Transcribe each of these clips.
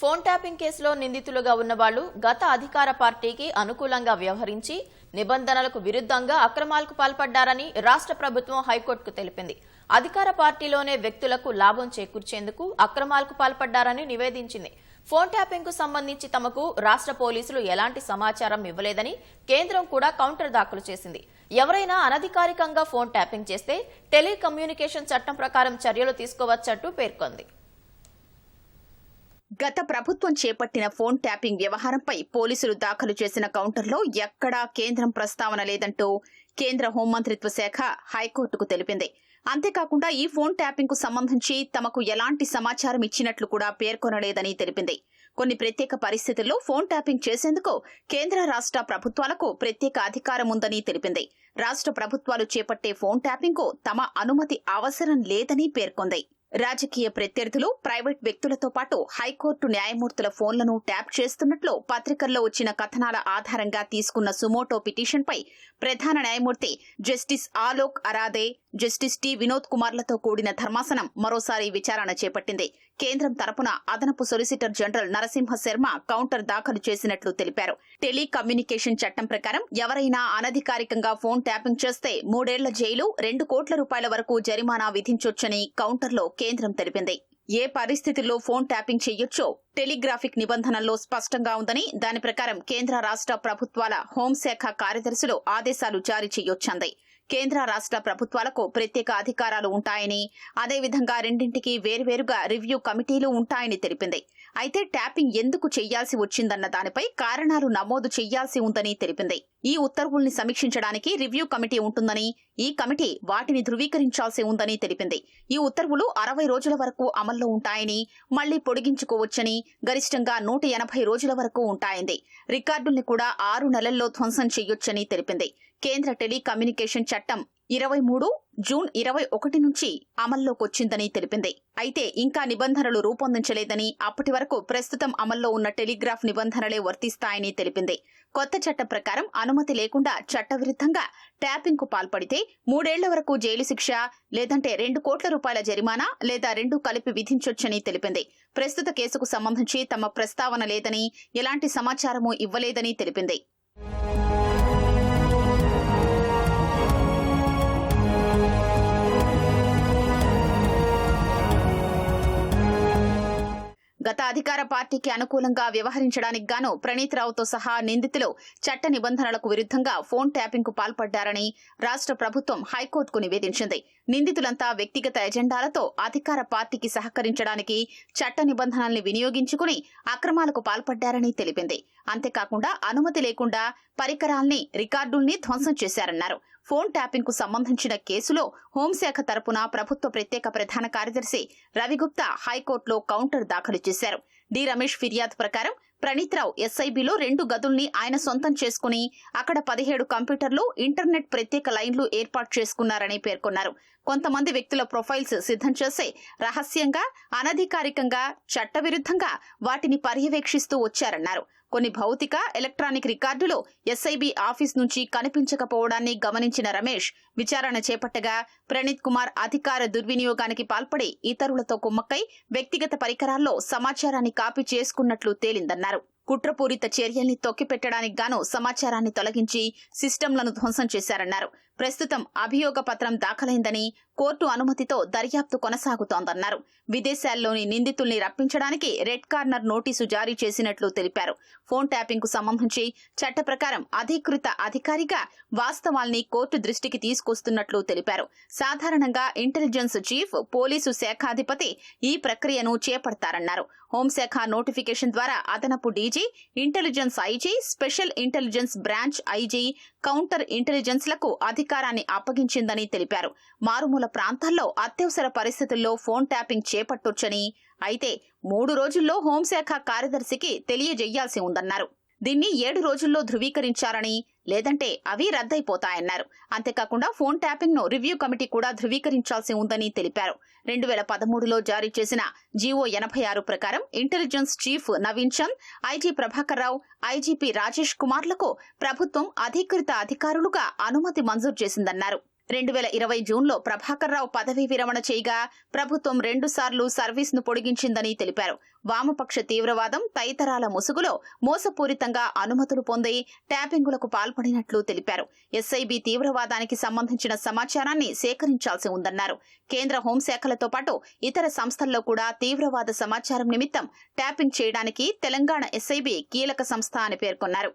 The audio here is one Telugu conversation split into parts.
ఫోన్ ట్యాపింగ్ కేసులో నిందితులుగా ఉన్నవాళ్ళు గత అధికార పార్టీకి అనుకూలంగా వ్యవహరించి నిబంధనలకు విరుద్ధంగా అక్రమాలకు పాల్పడ్డారని రాష్ట్ర ప్రభుత్వం హైకోర్టుకు తెలిపింది. అధికార పార్టీలోనే వ్యక్తులకు లాభం చేకూర్చేందుకు అక్రమాలకు పాల్పడ్డారని నివేదించింది. ఫోన్ ట్యాపింగ్కు సంబంధించి తమకు రాష్ట్ర పోలీసులు ఎలాంటి సమాచారం ఇవ్వలేదని కేంద్రం కూడా కౌంటర్ దాఖలు చేసింది. ఎవరైనా అనధికారికంగా ఫోన్ ట్యాపింగ్ చేస్తే టెలికమ్యూనికేషన్ చట్టం ప్రకారం చర్యలు తీసుకోవచ్చట్టు పేర్కొంది. గత ప్రభుత్వం చేపట్టిన ఫోన్ ట్యాపింగ్ వ్యవహారంపై పోలీసులు దాఖలు చేసిన కౌంటర్లో ఎక్కడా కేంద్రం ప్రస్తావన లేదంటూ కేంద్ర హోంమంత్రిత్వ శాఖ హైకోర్టుకు తెలిపింది. అంతేకాకుండా ఈ ఫోన్ ట్యాపింగ్కు సంబంధించి తమకు ఎలాంటి సమాచారం ఇచ్చినట్లు కూడా పేర్కొనలేదని తెలిపింది. కొన్ని ప్రత్యేక పరిస్థితుల్లో ఫోన్ ట్యాపింగ్ చేసేందుకు కేంద్ర రాష్ట్ర ప్రభుత్వాలకు ప్రత్యేక అధికారం ఉందని తెలిపింది. రాష్ట్ర ప్రభుత్వాలు చేపట్టే ఫోన్ ట్యాపింగ్కు తమ అనుమతి అవసరం లేదని పేర్కొంది. రాజకీయ ప్రత్యర్థులు ప్రైవేట్ వ్యక్తులతో పాటు హైకోర్టు న్యాయమూర్తుల ఫోన్లను ట్యాప్ చేస్తున్నట్లు పత్రికల్లో వచ్చిన కథనాల ఆధారంగా తీసుకున్న సుమోటో పిటిషన్పై ప్రధాన న్యాయమూర్తి justice Alok Aradhe justice T Vinod కుమార్లతో కూడిన ధర్మాసనం మరోసారి విచారణ చేపట్టింది. కేంద్రం తరపున అదనపు solicitor general Narasimha Sharma counter దాఖలు చేసినట్లు తెలిపారు. టెలికమ్యూనికేషన్ చట్టం ప్రకారం ఎవరైనా అనధికారికంగా ఫోన్ ట్యాపింగ్ చేస్తే మూడేళ్ళ జైలు రెండు కోట్ల రూపాయల వరకు జరిమానా విధించొచ్చని కౌంటర్లో కేంద్రం తెలిపింది. ఏ పరిస్థితుల్లో ఫోన్ ట్యాపింగ్ చేయొచ్చో టెలిగ్రాఫిక్ నిబంధనల్లో స్పష్టంగా ఉందని దాని ప్రకారం కేంద్ర రాష్ట్ర ప్రభుత్వాల హోంశాఖ కార్యదర్శులు ఆదేశాలు జారీ చేయొచ్చంది. కేంద్ర రాష్ట్ర ప్రభుత్వాలకు ప్రత్యేక అధికారాలు ఉంటాయని అదేవిధంగా రెండింటికి వేర్వేరుగా రివ్యూ కమిటీలు ఉంటాయని తెలిపింది. అయితే ట్యాపింగ్ ఎందుకు చెయ్యాల్సి వచ్చిందన్న దానిపై కారణాలు నమోదు చెయ్యాల్సి ఉందని తెలిపింది. ఈ ఉత్తర్వుల్ని సమీక్షించడానికి రివ్యూ కమిటీ ఉంటుందని ఈ కమిటీ వాటిని ధృవీకరించాల్సి ఉందని తెలిపింది. ఈ ఉత్తర్వులు అరవై రోజుల వరకు అమల్లో ఉంటాయని మళ్ళీ పొడిగించుకోవచ్చని గరిష్టంగా నూట ఎనభై రోజుల వరకు ఉంటాయంది. రికార్డుల్ని కూడా ఆరు నెలల్లో ధ్వంసం చేయొచ్చని తెలిపింది. కేంద్ర టెలికమ్యూనికేషన్ చట్టం ఇరవై మూడు జూన్ ఇరవై ఒకటి నుంచి అమల్లోకొచ్చిందని తెలిపింది. అయితే ఇంకా నిబంధనలు రూపొందించలేదని అప్పటి వరకు ప్రస్తుతం అమల్లో ఉన్న టెలిగ్రాఫ్ నిబంధనలే వర్తిస్తాయని తెలిపింది. కొత్త చట్టం ప్రకారం అనుమతి లేకుండా చట్టవిరుద్ధంగా ట్యాపింగ్కు పాల్పడితే మూడేళ్ళ వరకు జైలు శిక్ష లేదంటే రెండు కోట్ల రూపాయల జరిమానా లేదా రెండు కలిపి విధించొచ్చని తెలిపింది. ప్రస్తుత కేసుకు సంబంధించి తమ ప్రస్తావన లేదని ఎలాంటి సమాచారమూ ఇవ్వలేదని తెలిపింది. గత అధికార పార్టీకి అనుకూలంగా వ్యవహరించడానికి గాను ప్రణీత్ రావుతో సహా నిందితులు చట్ట నిబంధనలకు విరుద్ధంగా ఫోన్ ట్యాపింగ్కు పాల్పడ్డారని రాష్ట్ర ప్రభుత్వం హైకోర్టుకు నివేదించింది. నిందితులంతా వ్యక్తిగత ఎజెండాలతో అధికార పార్టీకి సహకరించడానికి చట్ట నిబంధనల్ని వినియోగించుకుని అక్రమాలకు పాల్పడ్డారని తెలిపింది. అంతేకాకుండా అనుమతి లేకుండా పరికరాల్ని రికార్డుల్ని ధ్వంసం చేశారన్నారు. ఫోన్ ట్యాపింగ్కు సంబంధించిన కేసులో హోంశాఖ తరపున ప్రభుత్వ ప్రత్యేక ప్రధాన కార్యదర్శి రవిగుప్తా హైకోర్టులో కౌంటర్ దాఖలు చేశారు. డి. రమేష్ ఫిర్యాదు ప్రకారం ప్రణీత్ రావు ఎస్ఐబిలో రెండు గదుల్ని ఆయన సొంతం చేసుకుని అక్కడ పదిహేడు కంప్యూటర్లు ఇంటర్నెట్ ప్రత్యేక లైన్లు ఏర్పాటు చేసుకున్నారని పేర్కొన్నారు. కొంతమంది వ్యక్తుల ప్రొఫైల్స్ సిద్ధం చేసి రహస్యంగా అనధికారికంగా చట్టవిరుద్ధంగా వాటిని పర్యవేక్షిస్తూ వచ్చారన్నారు. కొన్ని భౌతిక ఎలక్ట్రానిక్ రికార్డులు ఎస్ఐబి ఆఫీస్ నుంచి కనిపించకపోవడాన్ని గమనించిన రమేష్ విచారణ చేపట్టగా ప్రణీత్ కుమార్ అధికార దుర్వినియోగానికి పాల్పడి ఇతరులతో కుమ్మక్కై వ్యక్తిగత పరికరాల్లో సమాచారాన్ని కాపీ చేసుకున్నట్లు తేలిందన్నారు. కుట్రపూరిత చర్యల్ని తొక్కిపెట్టడానికి గాను సమాచారాన్ని తొలగించి సిస్టంలను ధ్వంసం చేశారన్నారు. ప్రస్తుతం అభియోగ పత్రం దాఖలైందని కోర్టు అనుమతితో దర్యాప్తు కొనసాగుతోందన్నారు. విదేశాల్లోని నిందితుల్ని రప్పించడానికి రెడ్ కార్నర్ నోటీసు జారీ చేసినట్లు తెలిపారు. ఫోన్ ట్యాపింగ్కు సంబంధించి చట్ట ప్రకారం అధీకృత అధికారిగా వాస్తవాల్ని కోర్టు దృష్టికి తీసుకొస్తున్నట్లు తెలిపారు. సాధారణంగా ఇంటెలిజెన్స్ చీఫ్ పోలీసు శాఖాధిపతి ఈ ప్రక్రియను చేపడతారన్నారు. హోంశాఖ నోటిఫికేషన్ ద్వారా అదనపు DG intelligence IG special intelligence branch IG counter ఇంటెలిజెన్స్లకు అధికారాన్ని అప్పగించిందని తెలిపారు. మారుమూల ప్రాంతాల్లో అత్యవసర పరిస్థితుల్లో ఫోన్ ట్యాపింగ్ చేపట్టొచ్చని అయితే మూడు రోజుల్లో హోంశాఖ కార్యదర్శికి తెలియజేయాల్సి ఉందన్నారు. దీన్ని ఏడు రోజుల్లో ధృవీకరించారని లేదంటే అవి రద్దయిపోతాయన్నారు. అంతేకాకుండా ఫోన్ ట్యాపింగ్ను రివ్యూ కమిటీ కూడా ధృవీకరించాల్సి ఉందని తెలిపారు. రెండు వేల పదమూడులో జారీ చేసిన జీవో ఎనభై ఆరు ప్రకారం intelligence chief Naveen Chand IG Prabhakar Rao IGP Rajesh కుమార్లకు ప్రభుత్వం అధీకృత అధికారులుగా అనుమతి మంజూరు చేసిందన్నారు. రెండు వేల ఇరవై జూన్లో ప్రభాకర్ రావు పదవీ విరమణ చేయగా ప్రభుత్వం రెండుసార్లు సర్వీస్ను పొడిగించిందని తెలిపారు. వామపక్ష తీవ్రవాదం తదితరాల ముసుగులో మోసపూరితంగా అనుమతులు పొంది ట్యాపింగులకు పాల్పడినట్లు తెలిపారు. ఎస్ఐబి తీవ్రవాదానికి సంబంధించిన సమాచారాన్ని సేకరించాల్సి ఉందన్నారు. కేంద్ర హోంశాఖలతో పాటు ఇతర సంస్థల్లో కూడా తీవ్రవాద సమాచారం నిమిత్తం ట్యాపింగ్ చేయడానికి తెలంగాణ ఎస్ఐబి కీలక సంస్థ అని పేర్కొన్నారు.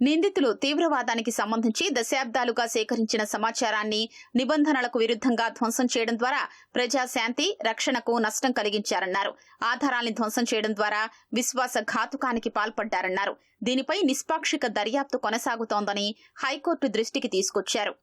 నిందితులు తీవ్రవాదానికి సంబంధించి దశాబ్దాలుగా సేకరించిన సమాచారాన్ని నిబంధనలకు విరుద్ధంగా ధ్వంసం చేయడం ద్వారా ప్రజాశాంతి రక్షణకు నష్టం కలిగించారన్నారు. ఆధారాల్ని ధ్వంసం చేయడం ద్వారా విశ్వాస ఘాతుకానికి పాల్పడ్డారన్నారు. దీనిపై నిష్పాక్షిక దర్యాప్తు కొనసాగుతోందని హైకోర్టు దృష్టికి తీసుకొచ్చారు.